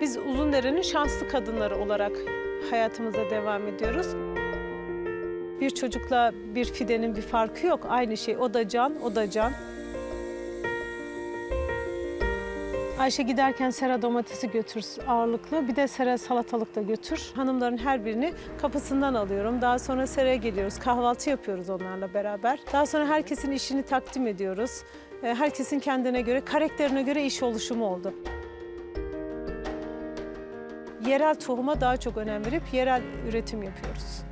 Biz Uzundere'nin şanslı kadınları olarak hayatımıza devam ediyoruz. Bir çocukla bir fidenin bir farkı yok. Aynı şey. O da can, o da can. Ayşe giderken sera domatesi götür ağırlıklı. Bir de sera salatalık da götür. Hanımların her birini kapısından alıyorum. Daha sonra seraya geliyoruz. Kahvaltı yapıyoruz onlarla beraber. Daha sonra herkesin işini takdim ediyoruz. Ee, Herkesin kendine göre, karakterine göre iş oluşumu oldu. Yerel tohuma daha çok önem verip yerel üretim yapıyoruz.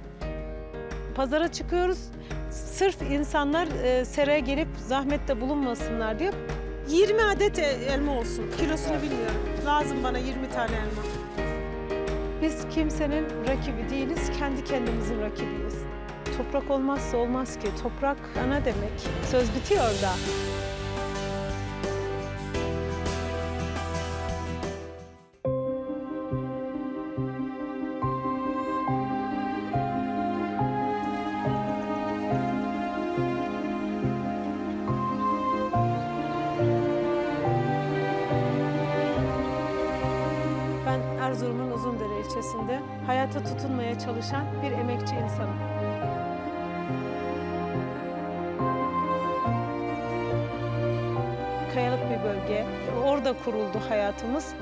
Pazara çıkıyoruz. Sırf insanlar e, seraya gelip zahmette bulunmasınlar diye 20 adet e- elma olsun. Kilosunu bilmiyorum. Lazım bana 20 tane elma. Biz kimsenin rakibi değiliz, kendi kendimizin rakibiyiz. Toprak olmazsa olmaz ki. Toprak ana demek. Söz bitiyor orada. Tutunmaya çalışan bir emekçi insanım. Kayalık bir bölge. Orada kuruldu hayatımız.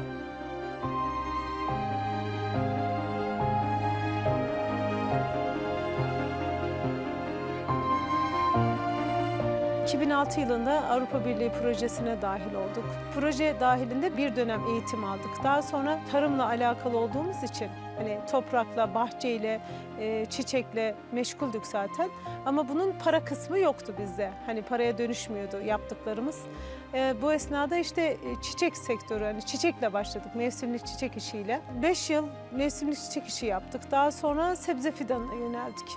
...2006 yılında Avrupa Birliği projesine dahil olduk. Proje dahilinde bir dönem eğitim aldık. Daha sonra tarımla alakalı olduğumuz için... ...hani toprakla, bahçeyle, e, çiçekle meşguldük zaten. Ama bunun para kısmı yoktu bizde. Hani paraya dönüşmüyordu yaptıklarımız. E, bu esnada işte e, çiçek sektörü, hani çiçekle başladık, mevsimlik çiçek işiyle. Beş yıl mevsimlik çiçek işi yaptık. Daha sonra sebze fidanına yöneldik.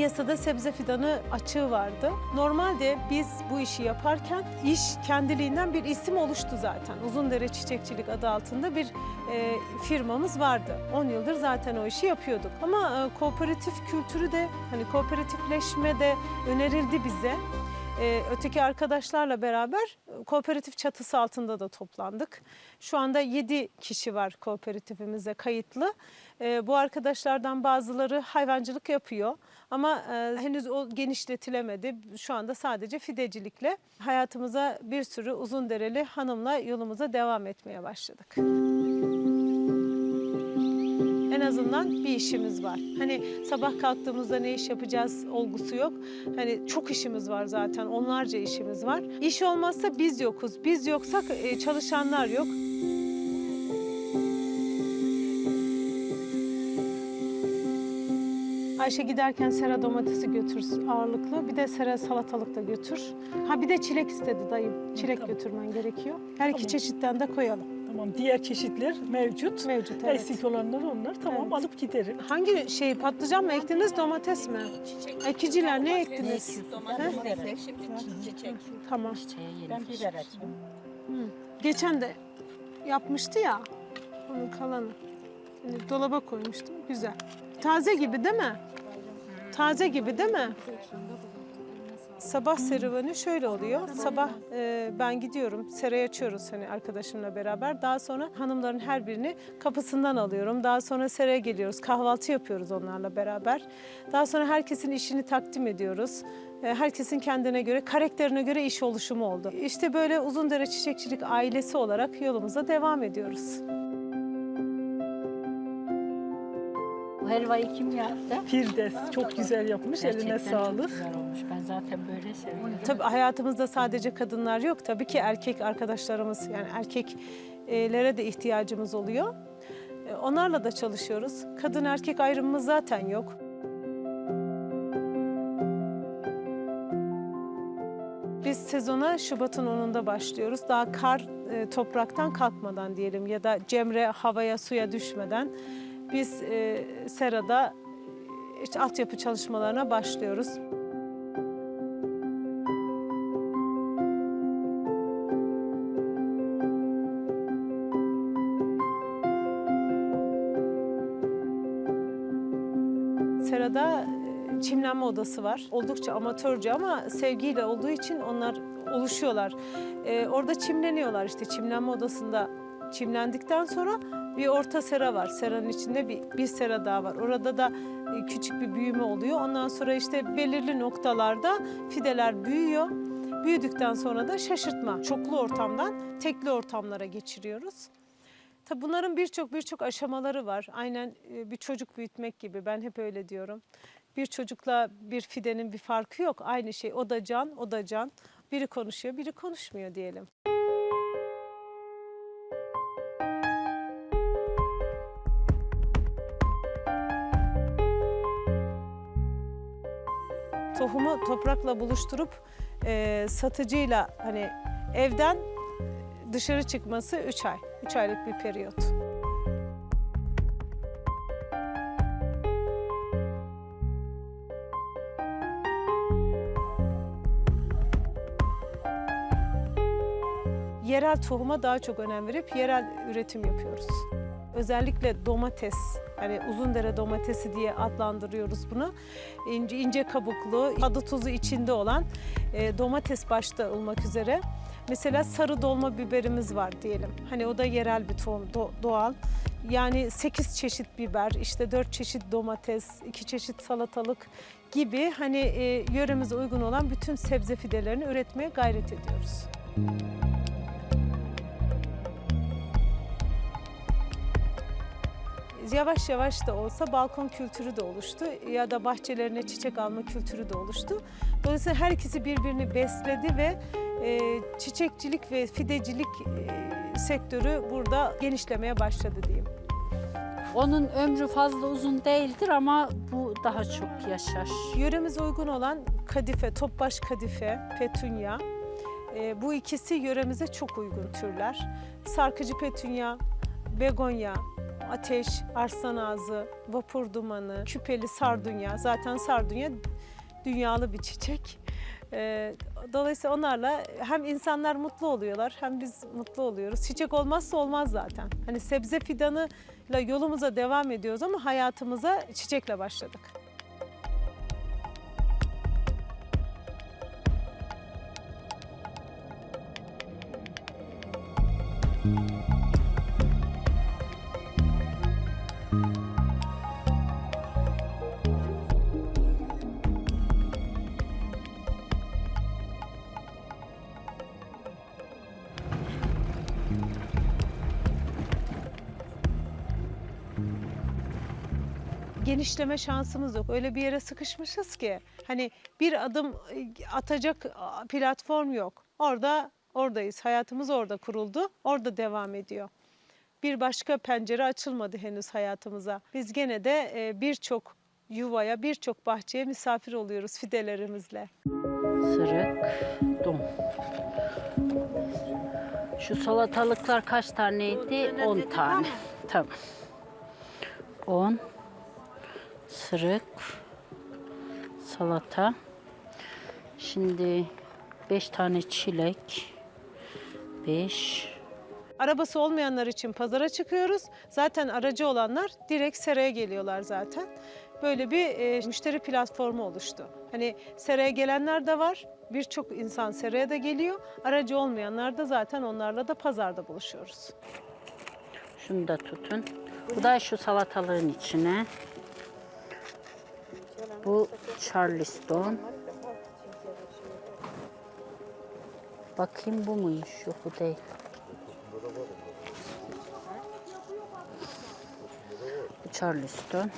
Piyasada sebze fidanı açığı vardı. Normalde biz bu işi yaparken iş kendiliğinden bir isim oluştu zaten. Uzundere Çiçekçilik adı altında bir e, firmamız vardı. 10 yıldır zaten o işi yapıyorduk. Ama e, kooperatif kültürü de hani kooperatifleşme de önerildi bize. E, öteki arkadaşlarla beraber e, kooperatif çatısı altında da toplandık. Şu anda 7 kişi var kooperatifimize kayıtlı. E, bu arkadaşlardan bazıları hayvancılık yapıyor ama e, henüz o genişletilemedi. Şu anda sadece fidecilikle hayatımıza bir sürü uzun dereli hanımla yolumuza devam etmeye başladık. En azından bir işimiz var. Hani sabah kalktığımızda ne iş yapacağız olgusu yok. Hani çok işimiz var zaten, onlarca işimiz var. İş olmazsa biz yokuz. Biz yoksak e, çalışanlar yok. Ayşe giderken sera domatesi götür ağırlıklı. Bir de sera salatalık da götür. Ha bir de çilek istedi dayım. Çilek Tamam. götürmen gerekiyor. Her iki Tamam. çeşitten de koyalım. Tamam diğer çeşitler mevcut. Mevcut evet. Eksik olanlar onlar tamam Evet. alıp giderim. Hangi şey patlıcan mı ektiniz domates mi? Ekiciler ne ektiniz? Domates He? şimdi çiçek. Tamam. Ben biber açayım. Geçen de yapmıştı ya onun kalanı. Şimdi dolaba koymuştum. Güzel. Taze gibi değil mi? Taze gibi değil mi? Sabah serüveni şöyle oluyor. Sabah e, ben gidiyorum, serayı açıyoruz hani arkadaşımla beraber. Daha sonra hanımların her birini kapısından alıyorum. Daha sonra seraya geliyoruz, kahvaltı yapıyoruz onlarla beraber. Daha sonra herkesin işini takdim ediyoruz. E, Herkesin kendine göre, karakterine göre iş oluşumu oldu. İşte böyle Uzundere Çiçekçilik ailesi olarak yolumuza devam ediyoruz. Helvayı kim yaptı? Firdevs çok güzel yapmış eline Gerçekten sağlık. Çok güzel olmuş. Ben zaten böyle seviyorum. Tabii hayatımızda sadece kadınlar yok. Tabii ki erkek arkadaşlarımız yani erkeklere de ihtiyacımız oluyor. E, Onlarla da çalışıyoruz. Kadın erkek ayrımımız zaten yok. Biz sezona Şubat'ın 10'unda başlıyoruz. Daha kar e, topraktan kalkmadan diyelim ya da cemre havaya suya düşmeden biz e, serada e, işte altyapı çalışmalarına başlıyoruz. Serada çimlenme odası var. Oldukça amatörce ama sevgiyle olduğu için onlar oluşuyorlar. Ee, orada çimleniyorlar işte çimlenme odasında çimlendikten sonra bir orta sera var. Seranın içinde bir, bir sera daha var. Orada da e, küçük bir büyüme oluyor. Ondan sonra işte belirli noktalarda fideler büyüyor. Büyüdükten sonra da şaşırtma, çoklu ortamdan tekli ortamlara geçiriyoruz. Tabii bunların birçok birçok aşamaları var. Aynen e, bir çocuk büyütmek gibi ben hep öyle diyorum. Bir çocukla bir fidenin bir farkı yok. Aynı şey o da can, o da can. Biri konuşuyor, biri konuşmuyor diyelim. Tohumu toprakla buluşturup e, satıcıyla hani evden dışarı çıkması 3 ay. 3 aylık bir periyot. Yerel tohuma daha çok önem verip yerel üretim yapıyoruz. Özellikle domates, hani uzundere domatesi diye adlandırıyoruz bunu. İnce, ince kabuklu, tadı tuzu içinde olan e, domates başta olmak üzere. Mesela sarı dolma biberimiz var diyelim. Hani o da yerel bir tohum, do- doğal. Yani 8 çeşit biber, işte 4 çeşit domates, 2 çeşit salatalık gibi hani e, yöremize uygun olan bütün sebze fidelerini üretmeye gayret ediyoruz. Yavaş yavaş da olsa balkon kültürü de oluştu ya da bahçelerine çiçek alma kültürü de oluştu. Dolayısıyla her ikisi birbirini besledi ve e, çiçekçilik ve fidecilik e, sektörü burada genişlemeye başladı diyeyim. Onun ömrü fazla uzun değildir ama bu daha çok yaşar. Yöremize uygun olan kadife, topbaş kadife, petunya. e, bu ikisi yöremize çok uygun türler. Sarkıcı petunya, begonya, ateş, arslan ağzı, vapur dumanı, küpeli sardunya. Zaten sardunya dünyalı bir çiçek. E, dolayısıyla onlarla hem insanlar mutlu oluyorlar hem biz mutlu oluyoruz. Çiçek olmazsa olmaz zaten. Hani sebze fidanıyla yolumuza devam ediyoruz ama hayatımıza çiçekle başladık. Genişleme şansımız yok. Öyle bir yere sıkışmışız ki hani bir adım e, atacak platform yok. Orada oradayız. Hayatımız orada kuruldu. Orada devam ediyor. Bir başka pencere açılmadı henüz hayatımıza. Biz gene de e, birçok yuvaya, birçok bahçeye misafir oluyoruz fidelerimizle. Sırık, dom. Şu salatalıklar kaç taneydi? 10 tane. Tamam. 10 sırık, salata. Şimdi 5 tane çilek. 5 Arabası olmayanlar için pazara çıkıyoruz. Zaten aracı olanlar direkt seraya geliyorlar zaten. Böyle bir e, müşteri platformu oluştu. Hani seraya gelenler de var. Birçok insan seraya da geliyor. Aracı olmayanlar da zaten onlarla da pazarda buluşuyoruz. Şunu da tutun. Bu da şu salatalığın içine. Bu Charleston. Bakayım bu muymuş? Yok bu değil. Bu Charleston.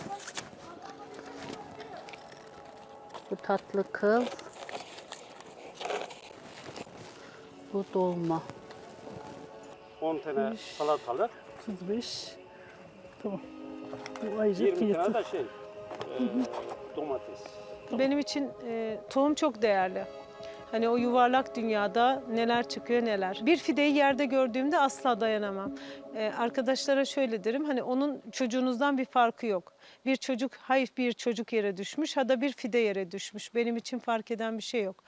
Bu tatlı kıl. Bu dolma. 10 tane salatalık, 35. Tamam. Bu ayrıca 20 tane de şey, e, domates. Benim için e, tohum çok değerli. Hani o yuvarlak dünyada neler çıkıyor neler. Bir fideyi yerde gördüğümde asla dayanamam. E, arkadaşlara şöyle derim hani onun çocuğunuzdan bir farkı yok. Bir çocuk hayır bir çocuk yere düşmüş ya da bir fide yere düşmüş. Benim için fark eden bir şey yok.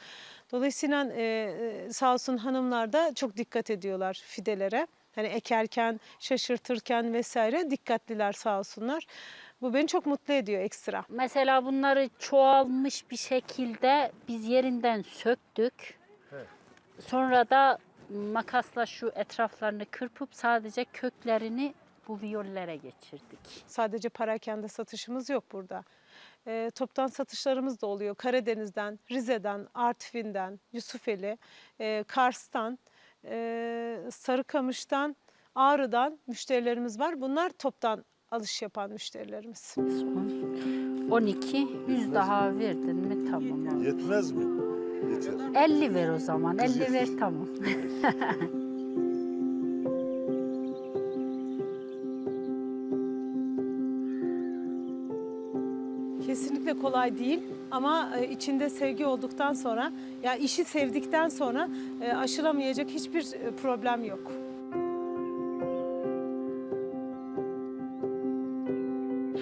Dolayısıyla e, e, sağ olsun hanımlar da çok dikkat ediyorlar fidelere. Hani ekerken, şaşırtırken vesaire dikkatliler sağ olsunlar. Bu beni çok mutlu ediyor ekstra. Mesela bunları çoğalmış bir şekilde biz yerinden söktük. Sonra da makasla şu etraflarını kırpıp sadece köklerini bu viyollere geçirdik. Sadece parakende satışımız yok burada. E, toptan satışlarımız da oluyor. Karadeniz'den, Rize'den, Artvin'den, Yusufeli, e, Kars'tan, e, Sarıkamış'tan, Ağrı'dan müşterilerimiz var. Bunlar toptan alış yapan müşterilerimiz. 12, 100 daha verdin mi tamam. abi. Yetmez mi? Yeter. 50 ver o zaman. 50 ver tamam. Kesinlikle kolay değil ama e, içinde sevgi olduktan sonra ya işi sevdikten sonra e, aşılamayacak hiçbir e, problem yok.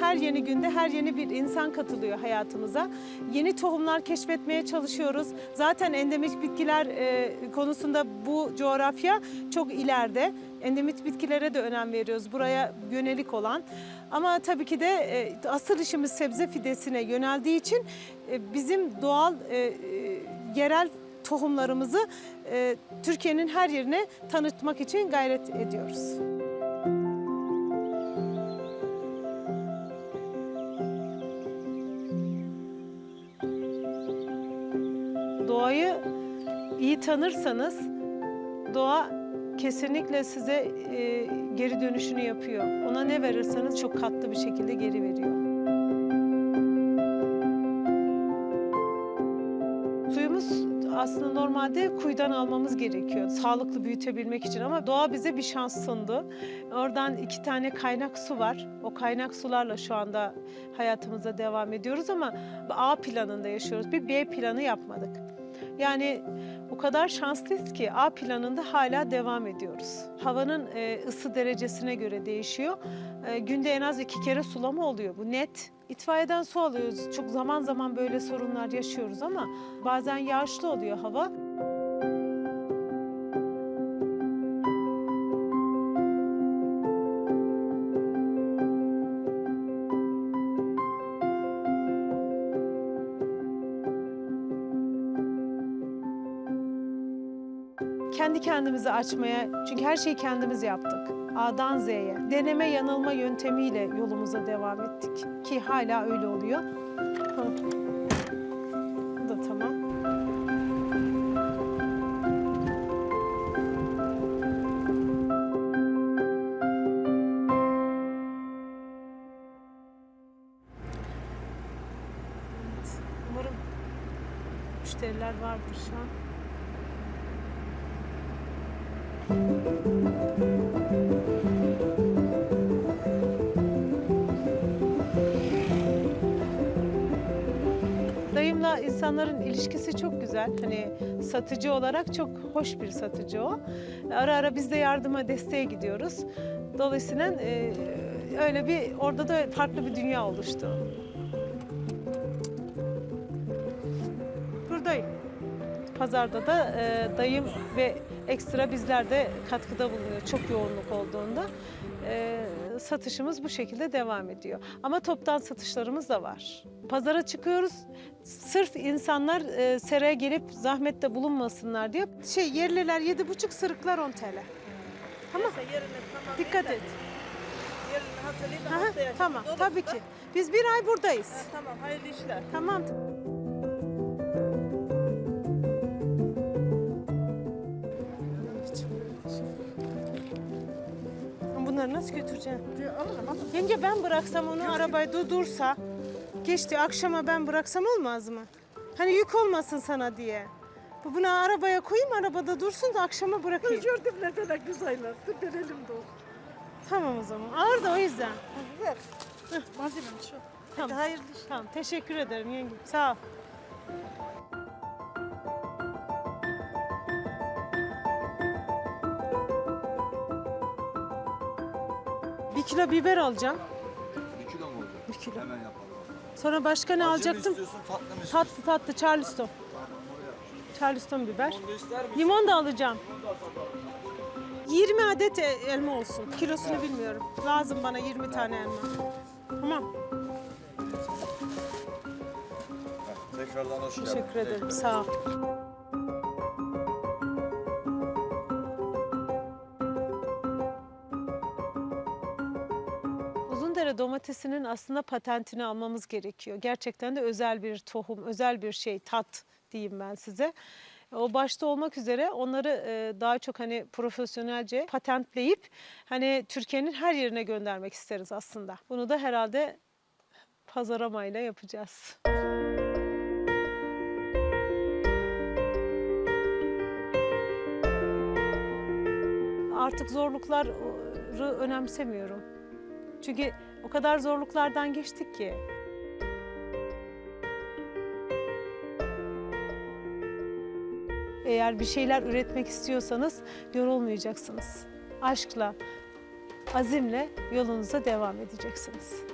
Her yeni günde her yeni bir insan katılıyor hayatımıza. Yeni tohumlar keşfetmeye çalışıyoruz. Zaten endemik bitkiler e, konusunda bu coğrafya çok ileride. Endemik bitkilere de önem veriyoruz buraya yönelik olan. Ama tabii ki de e, asıl işimiz sebze fidesine yöneldiği için e, bizim doğal e, e, yerel tohumlarımızı e, Türkiye'nin her yerine tanıtmak için gayret ediyoruz. İyi tanırsanız doğa kesinlikle size e, geri dönüşünü yapıyor. Ona ne verirseniz çok katlı bir şekilde geri veriyor. Suyumuz aslında normalde kuyudan almamız gerekiyor sağlıklı büyütebilmek için ama doğa bize bir şans sundu. Oradan iki tane kaynak su var. O kaynak sularla şu anda hayatımıza devam ediyoruz ama A planında yaşıyoruz. Bir B planı yapmadık. Yani o kadar şanslıyız ki A planında hala devam ediyoruz. Havanın e, ısı derecesine göre değişiyor. E, günde en az iki kere sulama oluyor. Bu net. İtfaiyeden su alıyoruz. Çok zaman zaman böyle sorunlar yaşıyoruz ama bazen yağışlı oluyor hava. Kendi kendimizi açmaya, çünkü her şeyi kendimiz yaptık. A'dan Z'ye. Deneme yanılma yöntemiyle yolumuza devam ettik. Ki hala öyle oluyor. Bu da tamam. Evet, Umarım müşteriler vardır şu an. Dayımla insanların ilişkisi çok güzel. Hani satıcı olarak çok hoş bir satıcı o. Ara ara biz de yardıma, desteğe gidiyoruz. Dolayısıyla e, öyle bir orada da farklı bir dünya oluştu. Buradayım. Pazarda da e, dayım ve ekstra bizler de katkıda bulunuyor çok yoğunluk olduğunda. E, satışımız bu şekilde devam ediyor. Ama toptan satışlarımız da var. Pazara çıkıyoruz. Sırf insanlar e, seraya gelip zahmette bulunmasınlar diye. Şey yerliler yedi buçuk, sırıklar 10 TL. Tamam. Dikkat et. Aha, tamam tabii ki. Biz bir ay buradayız. Ha, tamam hayırlı işler. Tamam. Bunları nasıl götüreceğim? Yenge ben bıraksam onu arabaya dur- dursa, geçti akşama ben bıraksam olmaz mı? Hani yük olmasın sana diye. Bu- Bunu arabaya koyayım, arabada dursun da akşama bırakayım. Gördüm ne kadar güzeller. Dur verelim de olsun. Tamam o zaman. Ağır da o yüzden. Ver. Malzemem şu. Tamam. hayırlı. Tamam, teşekkür ederim yenge. Sağ ol. Bir kilo biber alacağım. Bir kilo mu olacak? Bir kilo. Hemen yapalım. Sonra başka ne Acı alacaktım? Mı tatlı mı? Tatlı tatlı Charleston. Charleston biber. Limon da alacağım. 20 adet e, elma olsun. Kilosunu bilmiyorum. Lazım bana 20 tane elma. Tamam. Tekrardan hoş geldin. Teşekkür ederim. Sağ ol. Uzundere domatesinin aslında patentini almamız gerekiyor. Gerçekten de özel bir tohum, özel bir şey, tat diyeyim ben size. O başta olmak üzere onları e, daha çok hani profesyonelce patentleyip hani Türkiye'nin her yerine göndermek isteriz aslında. Bunu da herhalde pazaramayla yapacağız. Artık zorlukları önemsemiyorum. Çünkü o kadar zorluklardan geçtik ki. Eğer bir şeyler üretmek istiyorsanız yorulmayacaksınız. Aşkla, azimle yolunuza devam edeceksiniz.